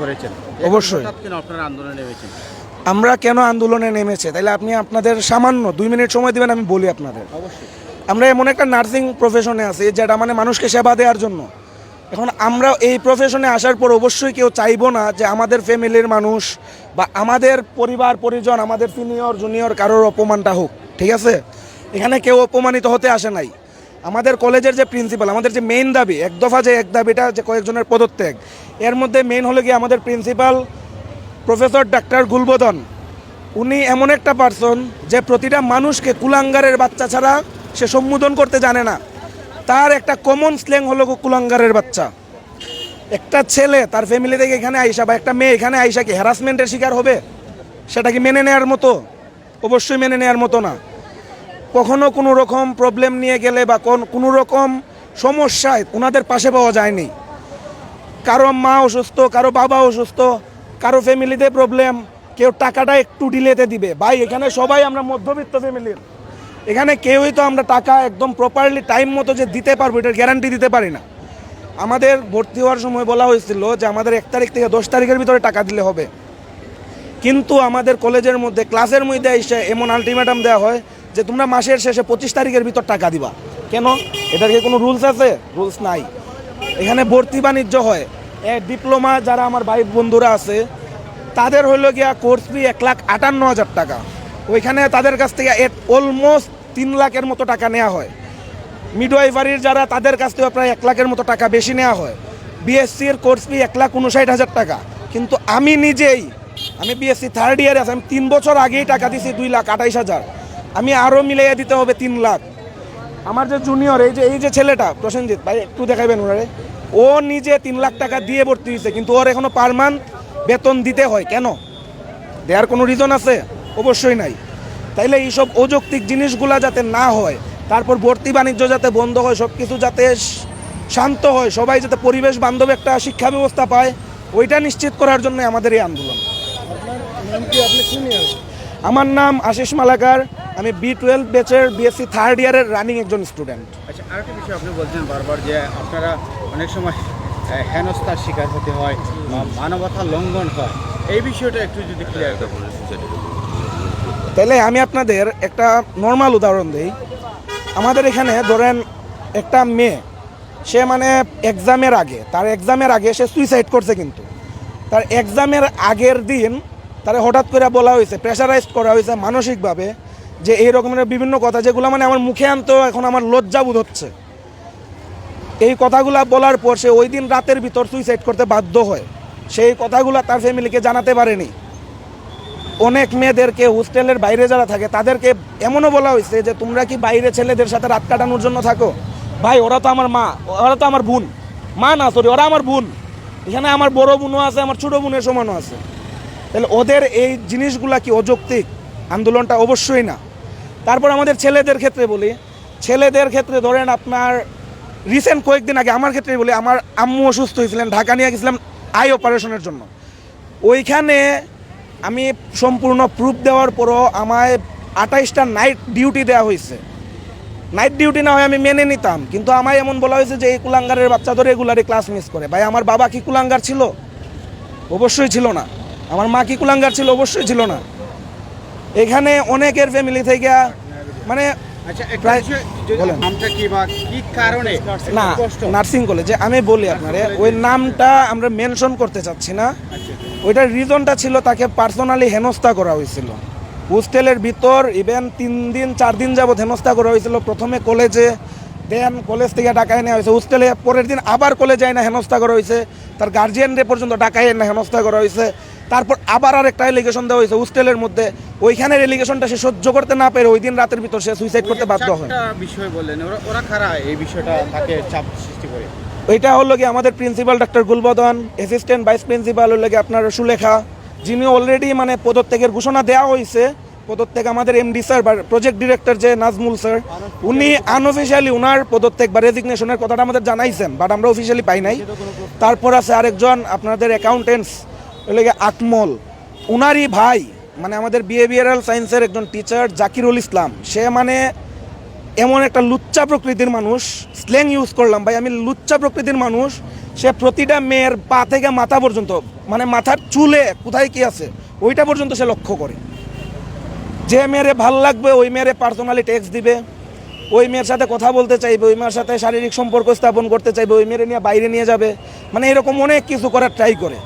করেছেন। অবশ্যই। আপনারা আন্দোলনে নেমেছেন? আমরা কেন আন্দোলনে নেমেছে? তাইলে আপনি আপনাদের সামান্য দুই মিনিট সময় দিবেন আমি বলি আপনাদের। আমরা এমন একটা নার্সিং প্রফেশনে আছি যেটা মানে মানুষকে সেবা দেওয়ার জন্য। এখন আমরা এই প্রফেশনে আসার পর অবশ্যই কেউ চাইব না যে আমাদের ফ্যামিলির মানুষ বা আমাদের পরিবার পরিজন আমাদের সিনিয়র জুনিয়র কারোর অপমানটা হোক ঠিক আছে? এখানে কেউ অপমানিত হতে আসে নাই। আমাদের কলেজের যে প্রিন্সিপাল আমাদের যে মেইন দাবি, এক দফা যে এক দাবিটা যে কয়েকজনের পদত্যাগ, এর মধ্যে মেইন হলো কি আমাদের প্রিন্সিপাল প্রফেসর ডাক্তার গুলবদন। উনি এমন একটা পার্সন যে প্রতিটা মানুষকে কুলাঙ্গারের বাচ্চা ছাড়া সে সম্বোধন করতে জানে না। তার একটা কমন স্ল্যাং হলো কুলাঙ্গারের বাচ্চা। একটা ছেলে তার ফ্যামিলি থেকে এখানে আইসা বা একটা মেয়ে এখানে আইসা কি হ্যারাসমেন্টের শিকার হবে? সেটা কি মেনে নেওয়ার মতো? অবশ্যই মেনে নেওয়ার মতো না। কখনো কোনো রকম প্রবলেম নিয়ে গেলে বা কোন- রকম সমস্যায় ওনাদের পাশে পাওয়া যায়নি। কারও মা অসুস্থ, কারও বাবা অসুস্থ, কারও ফ্যামিলিতে প্রবলেম কেউ টাকাটা একটু ডিলেতে দিবে। ভাই, এখানে সবাই আমরা মধ্যবিত্ত ফ্যামিলির এখানে কেউই তো আমরা টাকা একদম প্রপারলি টাইম মতো যে দিতে পারব, এটার গ্যারান্টি দিতে পারি না। আমাদের ভর্তি হওয়ার সময় বলা হয়েছিল যে আমাদের এক তারিখ থেকে দশ তারিখের ভিতরে টাকা দিলে হবে। কিন্তু আমাদের কলেজের মধ্যে ক্লাসের মধ্যে এসে এমন আলটিমেটাম দেওয়া হয় যে তোমরা মাসের শেষে পঁচিশ তারিখের ভিতর টাকা দিবা। কেন? এটার কি কোনো রুলস আছে? রুলস নাই। এখানে ভর্তি বাণিজ্য হয়। ডিপ্লোমা যারা আমার ভাই বন্ধুরা আছে, তাদের হইল গিয়া কোর্স ফি এক লাখ আটান্ন হাজার টাকা। ওইখানে তাদের কাছ থেকে অলমোস্ট তিন লাখের মতো টাকা নেওয়া হয়। মিডওয়াইফারির যারা, তাদের কাছ থেকে প্রায় এক লাখের মতো টাকা বেশি নেওয়া হয়। বিএসসি এর কোর্স ফি এক লাখ উনষাট হাজার টাকা। কিন্তু আমি নিজেই, আমি বিএসসি থার্ড ইয়ারে আছি, আমি তিন বছর আগেই টাকা দিছি দুই লাখ আঠাইশ হাজার। আমি আরও মিলাইয়া দিতে হবে তিন লাখ। আমার যে জুনিয়র এই যে এই যে ছেলেটা প্রসেনজিৎ ভাই একটু দেখাবেন ওনারে? ও নিজে তিন লাখ টাকা দিয়ে ভর্তি হয়েছে কিন্তু ওর এখনও পার মান্থ বেতন দিতে হয়। কেন? দেওয়ার কোনো রিজন আছে? অবশ্যই নাই। তাইলে এইসব অযৌক্তিক জিনিসগুলা যাতে না হয় তারপর ভর্তি বাণিজ্য যাতে বন্ধ হয় সব কিছু যাতে শান্ত হয় সবাই যাতে পরিবেশ বান্ধব একটা শিক্ষা ব্যবস্থা পায় ওইটা নিশ্চিত করার জন্য আমাদের এই আন্দোলন। আমার নাম আশিস মালাকার। আমি বি টুয়েলভ ব্যাচের বিএসসি থার্ড ইয়ারের রানিং একজন স্টুডেন্ট আচ্ছা আরেকটা বিষয় আপনি বলছেন বারবার যে আপনারা অনেক সময় হেনস্থার শিকার হতে হয় বা মানবতা লঙ্ঘন হয়। এই বিষয়টা একটু যদি ক্লিয়ার করবেন তাহলে আমি আপনাদের একটা নর্মাল উদাহরণ দিই। আমাদের এখানে ধরেন একটা মেয়ে সে মানে এক্সামের আগে তার এক্সামের আগে সে সুইসাইড করছে কিন্তু। তার এক্সামের আগের দিন তার হঠাৎ করে বলা হয়েছে প্রেশারাইজড করা হয়েছে মানসিকভাবে। যে এই রকমের বিভিন্ন কথা যেগুলো মানে আমার মুখে আনতেও এখন আমার লজ্জাবোধ হচ্ছে। এই কথাগুলো বলার পর সে ওই দিন রাতের ভিতর সুইসাইড করতে বাধ্য হয়। সেই কথাগুলো তার ফ্যামিলিকে জানাতে পারেনি। অনেক মেয়েদেরকে হোস্টেলের বাইরে যারা থাকে, তাদেরকে এমনও বলা হয়েছে যে, তোমরা কি বাইরে ছেলেদের সাথে রাত কাটানোর জন্য থাকো? ভাই, ওরা তো আমার মা, ওরা তো আমার বোন। মা না সরি ওরা আমার বোন। এখানে আমার বড় বোনও আছে, আমার ছোট বোনের সমানও আছে। তাহলে ওদের এই জিনিসগুলা কি অযৌক্তিক? আন্দোলনটা অবশ্যই না। তারপর আমাদের ছেলেদের ক্ষেত্রে বলি, ছেলেদের ক্ষেত্রে ধরেন আপনার রিসেন্ট কয়েকদিন আগে আমার ক্ষেত্রে বলি, আমার আম্মু অসুস্থ হয়েছিলেন, ঢাকা নিয়ে গেছিলাম আই অপারেশনের জন্য। ওইখানে আমি সম্পূর্ণ প্রুফ দেওয়ার পরও আমায় আঠাইশটা নাইট ডিউটি দেওয়া হয়েছে। নাইট ডিউটি না হয় আমি মেনে নিতাম, কিন্তু আমায় এমন বলা হয়েছে যে এই কুলাঙ্গারের বাচ্চা তো রেগুলারই ক্লাস মিস করে। ভাই, আমার বাবা কি কুলাঙ্গার ছিল? অবশ্যই ছিল না। আমার মা কি কুলাঙ্গার ছিল? অবশ্যই ছিল না। এখানে অনেকের ফ্যামিলি থেকে মানে আচ্ছা না নার্সিং কলেজে আমি বলি আপনারে ওই নামটা আমরা মেনশন করতে চাচ্ছি না। আচ্ছা, ওইটার রিজনটা ছিল তাকে পার্সোনালি হেনস্থা করা হয়েছিল। হোস্টেলের ভিতর ইভেন তিন দিন চার দিন যাবৎ হেনস্থা করা হয়েছিল। প্রথমে কলেজে দেন কলেজ থেকে ডাকায় নেওয়া হয়েছে। হোস্টেলে পরের দিন আবার কলেজে না হেনস্থা করা হয়েছে। তার গার্জিয়ানদের পর্যন্ত ডাকায় না হেনস্থা করা হয়েছে। তারপর আবার আর একটা এলিগেশন দেওয়া হয়েছে হোস্টেলের মধ্যে। ওইখানের এলিগেশনটা সে সহ্য করতে না পেরে ওই দিন রাতের ভিতর সে সুইসাইড করতে বাধ্য হয়। বিষয় বললেন ওরা ওরা খারা এই বিষয়টা তাকে চাপ সৃষ্টি করে? ওইটা হলো কি আমাদের principal doctor Gulbadan assistant vice principal হলো কি আপনার সুলেখা যিনি অলরেডি মানে পদত্যাগের ঘোষণা দেওয়া হয়েছে। পদত্যাগ আমাদের এমডি স্যার বা প্রজেক্ট ডিরেক্টর যে নাজমুল স্যার উনি আনঅফিসিয়ালি ওনার পদত্যাগ বা রেজিগনেশনের কথাটা আমাদের জানাইছেন বাট আমরা অফিসিয়ালি পাই নাই। তারপর আছে আরেকজন আপনাদের অ্যাকাউন্টেন্টস হলো কি আকমল। উনারই ভাই মানে আমাদের বিহেভিয়ারাল সায়েন্সের একজন টিচার জাকিরুল ইসলাম। সে মানে এমন একটা লুচ্চা প্রকৃতির মানুষ স্ল্যাং ইউজ করলাম ভাই, আমি লুচ্চা প্রকৃতির মানুষ, সে প্রতিটা মেয়ের পা থেকে মাথা পর্যন্ত মানে মাথার চুলে কোথায় কি আছে, ওইটা পর্যন্ত সে লক্ষ্য করে। যে মেয়েরে ভালো লাগবে, ওই মেয়েরে পার্সোনালি টেক্সট দিবে, ওই মেয়ের সাথে কথা বলতে চাইবে, ওই মেয়ের সাথে শারীরিক সম্পর্ক স্থাপন করতে চাইবে, ওই মেয়েরে নিয়ে বাইরে নিয়ে যাবে মানে এরকম অনেক কিছু করার ট্রাই করে।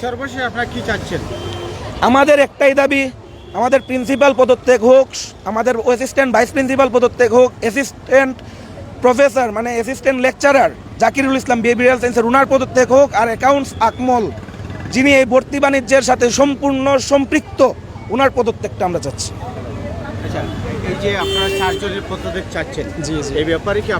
সর্বশেষ আপনারা কি চাচ্ছেন আমাদের একটাই দাবি আমাদের প্রিন্সিপাল পদত্যাগ হোক আমাদের অ্যাসিস্ট্যান্ট ভাইস প্রিন্সিপাল পদত্যাগ হোক অ্যাসিস্ট্যান্ট প্রফেসর মানে assistant lecturer Zakirul Islam behavioural সায়েন্সের উনার পদত্যাগ হোক আর অ্যাকাউন্টস আকমল যিনি এই ভর্তি বাণিজ্যের সাথে সম্পূর্ণ সম্পৃক্ত উনার পদত্যাগটা আমরা চাচ্ছি আচ্ছা এই যে আপনারা চারজনের পদত্যাগ চাচ্ছেন জি, জি। এই ব্যাপারে কি